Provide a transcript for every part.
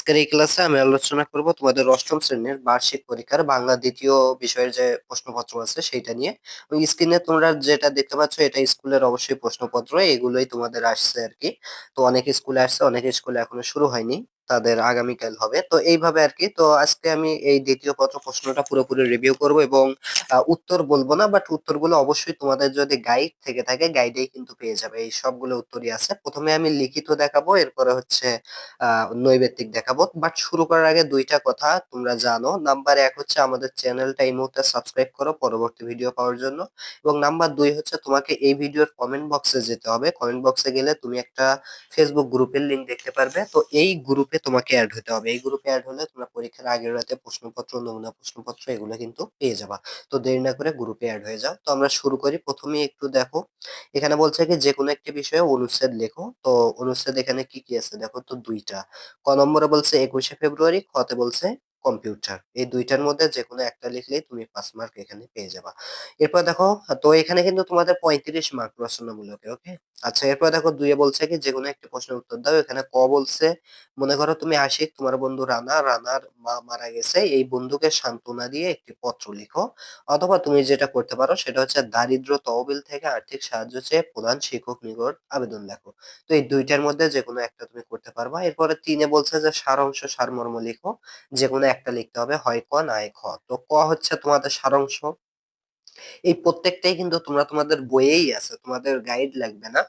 আজকের এই ক্লাসে আমি আলোচনা করব তোমাদের অষ্টম শ্রেণির বার্ষিক পরীক্ষার বাংলা দ্বিতীয় বিষয়ের যে প্রশ্নপত্র আছে সেইটা নিয়ে। ওই স্ক্রিনে তোমরা যেটা দেখতে পাচ্ছ, এটা স্কুলের অবশ্যই প্রশ্নপত্র, এগুলোই তোমাদের আসছে আর কি। তো অনেক স্কুলে আসছে, অনেক স্কুলে এখনও শুরু হয়নি। তাদের আগামীকাল হবে। তো এইভাবে আর কি তো আজকে আমি এই দ্বিতীয় পত্র প্রশ্নটা পুরোপুরি রিভিউ করব এবং উত্তর বলব না বাট উত্তরগুলো অবশ্যই তোমাদের যদি গাইড থেকে থাকে গাইডেই কিন্তু পেয়ে যাবে। এই সবগুলো উত্তরই আছে। প্রথমে আমি লিখিত দেখাবো, এরপরে হচ্ছে নৈবেত্তিক দেখাবো। বাট শুরু করার আগে দুইটা কথা তোমরা জানো। নাম্বার এক হচ্ছে আমাদের চ্যানেলটা এই মুহূর্তে সাবস্ক্রাইব করো পরবর্তী ভিডিও পাওয়ার জন্য। এবং নাম্বার দুই হচ্ছে তোমাকে এই ভিডিওর কমেন্ট বক্সে যেতে হবে। কমেন্ট বক্সে গেলে তুমি একটা ফেসবুক গ্রুপের লিঙ্ক দেখতে পারবে। তো এই গ্রুপে তোমাকে অ্যাড হতে হবে। এই গ্রুপে অ্যাড হলে তোমরা পরীক্ষার আগের রাতে প্রশ্নপত্র, নমুনা প্রশ্নপত্র এগুলো কিন্তু পেয়ে যাবা। তো দেরি না করে গ্রুপে অ্যাড হয়ে যাও। তো আমরা শুরু করি। প্রথমে একটু দেখো। এখানে বলছে কি যে কোনো একটি বিষয়ে অনুচ্ছেদ লেখো। তো অনুচ্ছেদ এখানে কি কি আছে? দেখো তো দুইটা। ক নম্বরে বলছে একুশে ফেব্রুয়ারি খতে বলছে কম্পিউটার এই দুইটার মধ্যে যে কোনো একটা লিখলেই তুমি পাঁচ মার্ক এখানে পেয়ে যাবা। এরপর দেখো, তো এখানে কিন্তু তোমাদের পঁয়ত্রিশ মার্ক রচনামূলকে ওকে আচ্ছা এরপর দেখো, দুইয়ে বলছে কি যে কোনো একটি প্রশ্নের উত্তর দাও। এখানে ক বলছে, মনে করো তুমি আশিক, তোমার বন্ধু রানা, রানার মা মারা গেছে, এই বন্ধুকে সান্ত্বনা দিয়ে একটি পত্র লিখো। অথবা তুমি যেটা করতে পারো, সেটা হচ্ছে দারিদ্র তহবিল থেকে আর্থিক সাহায্য চেয়ে প্রধান শিক্ষক নিকট আবেদন লেখো। তো এই দুইটার মধ্যে যে কোনো একটা তুমি করতে পারবা। এরপরে তিনে বলছে যে, সারাংশ সারমর্ম লিখো যে কোনো একটা লিখতে হবে, হয় ক নাই খ। তো ক হচ্ছে তোমাদের সারাংশ। এই প্রত্যেকটাই কিন্তু তোমরা তোমাদের বইয়েই আছে, তোমাদের গাইড লাগবে না।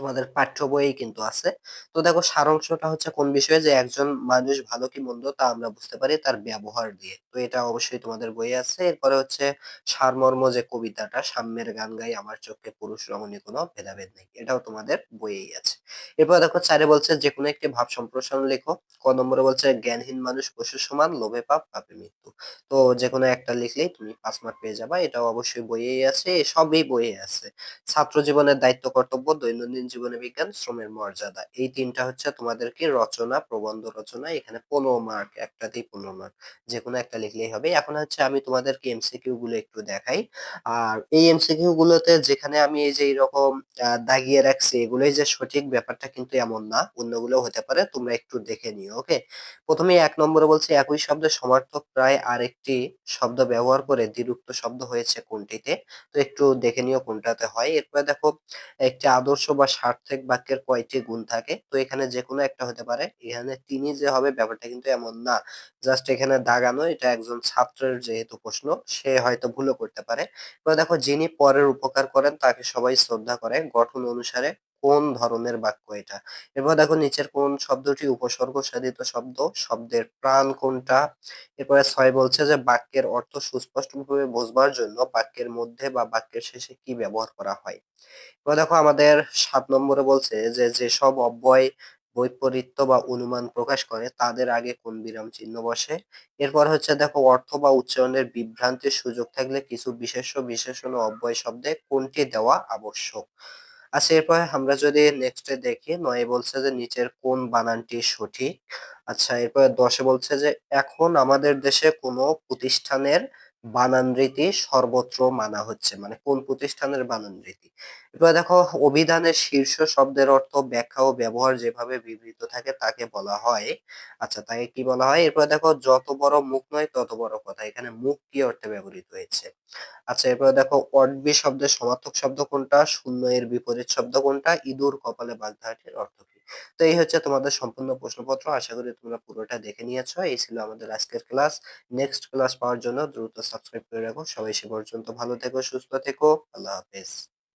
তোমাদের পাঠ্য বইয়েই কিন্তু আছে। তো দেখো সারাংশটা হচ্ছে কোন বিষয়ে যে একজন মানুষ ভালো কি মন্দ তা আমরা বুঝতে পারি তার ব্যবহার দিয়ে। তো এটা অবশ্যই তোমাদের বইয়ে আছে। এরপরে হচ্ছে সারমর্ম যে কবিতাটা, সাম্যের গান গাই আমার চোখে পুরুষ রমণী কোনো ভেদাভেদ নেই। এটাও তোমাদের বইয়েই আছে। এরপর দেখো চারে বলছে যে কোনো একটি ভাব সম্প্রসারণ লেখো। ক নম্বরে বলছে জ্ঞানহীন মানুষ পশু সমান, লোভে পাপ, পাপে মৃত্যু। তো যে কোনো একটা লিখলেই তুমি পাঁচ মার্ক পেয়ে যাবা। এটাও অবশ্যই বইয়েই আছে। সবই বইয়ে আছে। ছাত্র জীবনের দায়িত্ব, কর্তব্য, দৈনন্দিন জীবনে বিজ্ঞান, শ্রমের মর্যাদা। এই তিনটা হচ্ছে তোমাদেরকে রচনা, প্রবন্ধ রচনা, এখানে পনেরো মার্ক একটাতেই পনেরো মার্ক যে কোনো একটা লিখলেই হবে। এখন হচ্ছে আমি তোমাদেরকে এমসিকিউ গুলো একটু দেখাই। আর এই এমসিকিউ গুলোতে যেখানে আমি এই যে এরকম দাগিয়ে রাখছি, এগুলোই যে সঠিক ব্যাপারটা কিন্তু এমন না, অন্যগুলো হতে পারে, তোমরা একটু দেখে নিও, ওকে? প্রথমে এক নম্বরে বলছে, একই শব্দের সমার্থক প্রায় আরেকটি শব্দ ব্যবহার করে দ্বিরুক্ত শব্দ হয়েছে কোনটিতে? তো একটু দেখে নিও কোনটাতে হয়। এরপরে দেখো, একটি আদর্শ বা সার্থক বাক্যের কয়টি গুণ থাকে। তো এখানে যে কোনো একটা হতে পারে। এখানে তিনি যে হবে ব্যাপারটা কিন্তু এমন না। জাস্ট এখানে দাগানো, এটা একজন ছাত্রের যেহেতু প্রশ্ন, সে হয়তো ভুলও করতে পারে। দেখো, যিনি পরের উপকার করেন, তাকে সবাই শ্রদ্ধা করে। গঠন অনুসারে কোন ধরনের বাক্য এটা? এরপর দেখো নিচের কোন শব্দটি উপসর্গ সাধিত শব্দ? শব্দের প্রাণ কোনটা? এরপরে ছয় বলছে যে, বাক্যের অর্থ সুস্পষ্টভাবে বোঝবার জন্য বাক্যের মধ্যে বা বাক্যের শেষে কি ব্যবহার করা হয়? এবার দেখো আমাদের সাত নম্বরে বলছে যে যেসব অব্যয়, বৈপরীত্য বা অনুমান প্রকাশ করে তাদের আগে কোন বিরাম চিহ্ন বসে? এরপর হচ্ছে দেখো অর্থ বা উচ্চারণের বিভ্রান্তির সুযোগ থাকলে কিছু বিশেষ্য, বিশেষণ অব্যয় শব্দে কোনটি দেওয়া আবশ্যক? আচ্ছা এরপরে আমরা যদি নেক্সটে দেখি, নয় বলছে যে নিচের কোন বানানটি সঠিক। আচ্ছা এরপরে দশে বলছে যে এখন আমাদের দেশে কোনো প্রতিষ্ঠানের বানান রীতি সর্বত্র মানা হচ্ছে মানে কোন প্রতিষ্ঠানের বানান রীতি এবার দেখো, অভিধানের শীর্ষ শব্দের অর্থ ব্যাখ্যা ও ব্যবহার যেভাবে বিবৃত থাকে তাকে বলা হয় আচ্ছা তাকে কি বলা হয়? এরপর দেখো, যত বড় মুখ নয় তত বড় কথা, এখানে মুখ কি অর্থে ব্যবহৃত হয়েছে? আচ্ছা এরপর দেখো, অডবি শব্দের সমার্থক শব্দ কোনটা? শূন্য এর বিপরীত শব্দ কোনটা? ইঁদুর কপালে বাগধাটির অর্থ কি? তো এই হচ্ছে তোমাদের সম্পূর্ণ প্রশ্নপত্র। আশা করি তোমরা পুরোটা দেখে নিয়েছ। এই ছিল আমাদের আজকের ক্লাস। নেক্সট ক্লাস পাওয়ার জন্য দ্রুত সাবস্ক্রাইব করে রাখো। সবাই সে পর্যন্ত ভালো থেকো, সুস্থ থেকো। আল্লাহ হাফেজ।